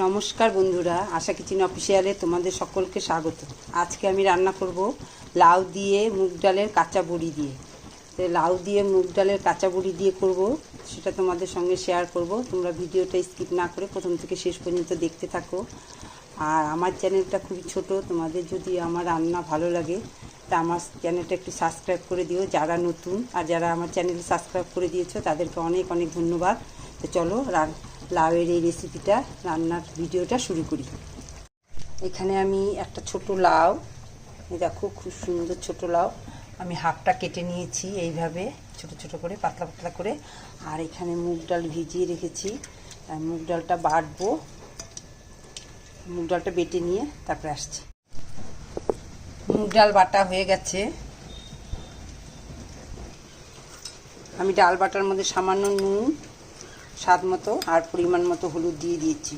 নমস্কার বন্ধুরা, আশা কিচেন অফিসিয়ালে তোমাদের সকলকে স্বাগত। আজকে আমি রান্না করব লাউ দিয়ে মুগ ডালের কাঁচা বড়ি দিয়ে। তো লাউ দিয়ে মুগ ডালের কাঁচা বড়ি দিয়ে করব, সেটা তোমাদের সঙ্গে শেয়ার করব। তোমরা ভিডিওটা স্কিপ না করে প্রথম থেকে শেষ পর্যন্ত দেখতে থাকো। আর আমার চ্যানেলটা খুবই ছোট, তোমাদের যদি আমার রান্না ভালো লাগে, তা আমার চ্যানেলটা একটু সাবস্ক্রাইব করে দিও। যারা নতুন আর যারা আমার চ্যানেল সাবস্ক্রাইব করে দিয়েছ, তাদেরকে অনেক অনেক ধন্যবাদ। তো চলো রান লাউয়ের এই রেসিপিটা রান্নার ভিডিওটা শুরু করি। এখানে আমি একটা ছোট লাউ দেখো খুব সুন্দর ছোট লাউ। আমি হাফটা কেটে নিয়েছি এইভাবে, ছোট ছোট করে, পাতলা পাতলা করে। আর এখানে মুগ ডাল ভিজিয়ে রেখেছি। মুগ ডালটা বাটবো। মুগ ডালটা বেটে নিয়ে তারপরে আসছি। মুগ ডাল বাটা হয়ে গেছে। আমি ডাল বাটার মধ্যে সামান্য নুন স্বাদ মতো আর পরিমাণ মতো হলুদ দিয়ে দিয়েছি।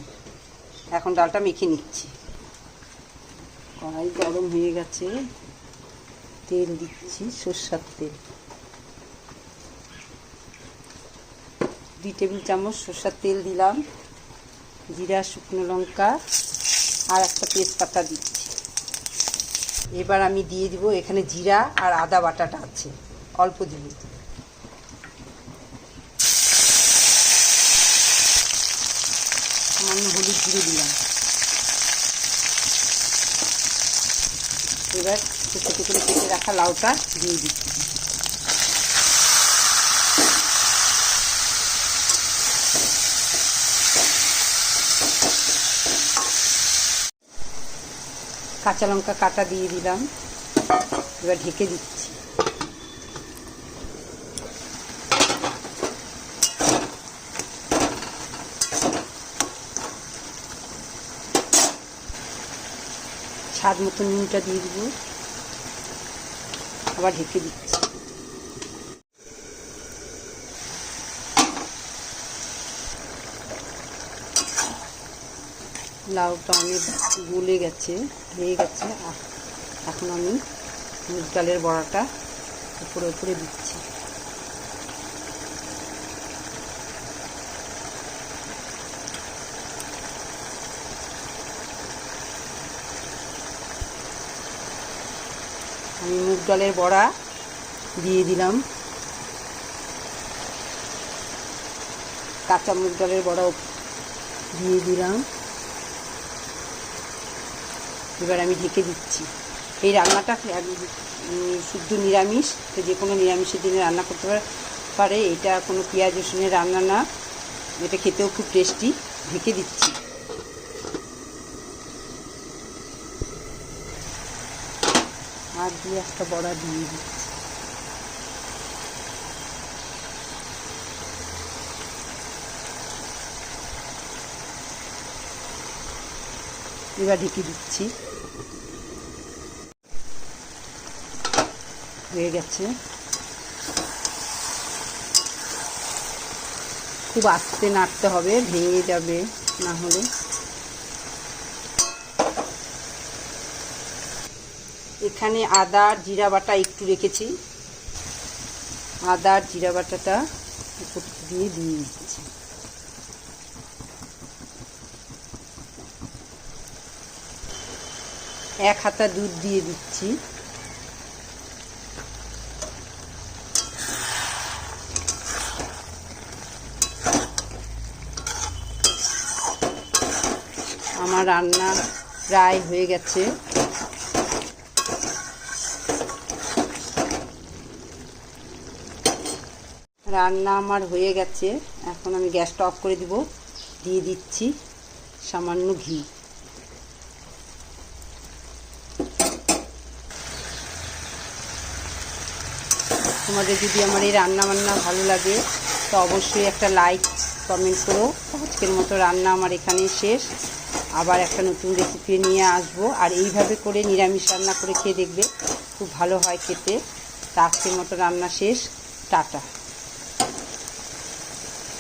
এখন ডালটা মেখে নিচ্ছি। কড়াই গরম হয়ে গেছে। তেল দিচ্ছি সর্ষার তেল। দুই টেবিল চামচ সর্ষার তেল দিলাম। জিরা, শুকনো লঙ্কা আর একটা তেজপাতা দিচ্ছি। এবার আমি দিয়ে দিব এখানে জিরা আর আদা বাটাটা আছে, অল্প দিব সামান্য হলুদ দিয়ে দিলাম। এবার ছোটো করে কেটে রাখা লাউটা দিয়ে দিচ্ছি। কাঁচা লঙ্কা কাটা দিয়ে দিলাম। এবার ঢেকে দিচ্ছি। স্বাদ মতো নুনটা দিয়ে দিব। আবার ঢেকে দিচ্ছি। লাউটা অনেক গলে গেছে, হয়ে গেছে। এখন আমি মুগ ডালের বড়াটা উপরে উপরে দিচ্ছি। আমি মুগ ডালের বড়া দিয়ে দিলাম। কাঁচা মুগ ডালের বড়া দিয়ে দিলাম। এবার আমি ঢেকে দিচ্ছি। এই রান্নাটা শুদ্ধ নিরামিষ, তো যে কোনো নিরামিষের দিনে রান্না করতে পারে। এটা কোনো পেঁয়াজ রসুনের রান্না না। এটা খেতেও খুব টেস্টি। ঢেকে দিচ্ছি। আর দিয়ে একটা বড়া দিয়ে দিচ্ছি। এবার ঢেকে দিচ্ছি। হয়ে গেছে। খুব আস্তে নাড়তে হবে, ভেঙে যাবে না হলে। এখানে আদা, জিরা বাটা একটু রেখেছি। আদা, জিরা বাটাটা উপর দিয়ে দিয়ে দিচ্ছি। এক হাতা দুধ দিয়ে দিচ্ছি। আমার রান্না প্রায় হয়ে গেছে। রান্না আমার হয়ে গেছে। এখন আমি গ্যাসটা অফ করে দিব। দিয়ে দিচ্ছি সামান্য ঘি। তোমাদের যদি আমার এই রান্না বান্না ভালো লাগে, তো অবশ্যই একটা লাইক কমেন্ট করো। আজকের মতো রান্না আমার এখানেই শেষ। আবার একটা নতুন রেসিপি নিয়ে আসব। আর এইভাবে করে নিরামিষ রান্না করে খেয়ে দেখবে। খুব ভালো হয় খেতে। তা আজকের মতো রান্না শেষ। টাটা।